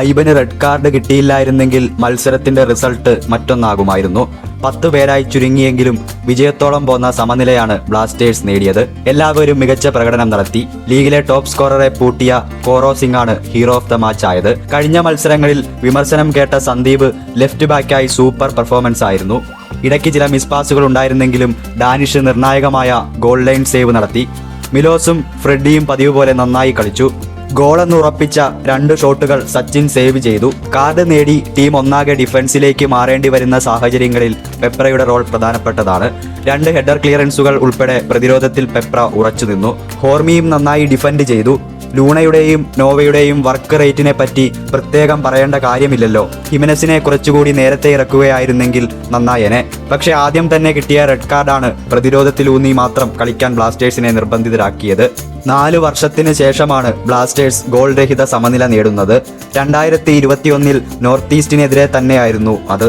ഐബന് red card കിട്ടിയില്ലായിരുന്നെങ്കിൽ മത്സരത്തിന്റെ result മറ്റൊന്നാകുമായിരുന്നു. പത്ത് പേരായി ചുരുങ്ങിയെങ്കിലും വിജയത്തോളം പോന്ന സമനിലയാണ് ബ്ലാസ്റ്റേഴ്സ് നേടിയത്. എല്ലാവരും മികച്ച പ്രകടനം നടത്തി. ലീഗിലെ ടോപ്പ് സ്കോററെ പൂട്ടിയ കോറോ സിംഗ് ആണ് ഹീറോ ഓഫ് ദ മാച്ച് ആയത്. കഴിഞ്ഞ മത്സരങ്ങളിൽ വിമർശനം കേട്ട സന്ദീപ് ലെഫ്റ്റ് ബാക്കായി സൂപ്പർ പെർഫോമൻസ് ആയിരുന്നു. ഇടയ്ക്ക് ചില മിസ്പാസുകൾ ഉണ്ടായിരുന്നെങ്കിലും ഡാനിഷ് നിർണായകമായ ഗോൾ ലൈൻ സേവ് നടത്തി. മിലോസും ഫ്രെഡിയും പതിവ് പോലെ നന്നായി കളിച്ചു. ഗോളെന്ന് ഉറപ്പിച്ച രണ്ട് ഷോട്ടുകൾ സച്ചിൻ സേവ് ചെയ്തു. കാർഡ് നേടി ടീം ഒന്നാകെ ഡിഫൻസിലേക്ക് മാറേണ്ടി വരുന്ന സാഹചര്യങ്ങളിൽ പെപ്രയുടെ റോൾ പ്രധാനപ്പെട്ടതാണ്. രണ്ട് ഹെഡർ ക്ലിയറൻസുകൾ ഉൾപ്പെടെ പ്രതിരോധത്തിൽ പെപ്ര ഉറച്ചു നിന്നു. ഹോർമിയും നന്നായി ഡിഫൻഡ് ചെയ്തു. ലൂണയുടെയും നോവയുടെയും വർക്ക് റേറ്റിനെ പറ്റി പ്രത്യേകം പറയേണ്ട കാര്യമില്ലല്ലോ. ഹിമനസിനെ കുറച്ചുകൂടി നേരത്തെ ഇറക്കുകയായിരുന്നെങ്കിൽ നന്നായേനെ. പക്ഷേ ആദ്യം തന്നെ കിട്ടിയ റെഡ് കാർഡാണ് പ്രതിരോധത്തിലൂന്നി മാത്രം കളിക്കാൻ ബ്ലാസ്റ്റേഴ്സിനെ നിർബന്ധിതരാക്കിയത്. നാല് വർഷത്തിന് ശേഷമാണ് ബ്ലാസ്റ്റേഴ്സ് ഗോൾ രഹിത സമനില നേടുന്നത്. രണ്ടായിരത്തി ഇരുപത്തിയൊന്നിൽ നോർത്ത് ഈസ്റ്റിനെതിരെ തന്നെയായിരുന്നു അത്.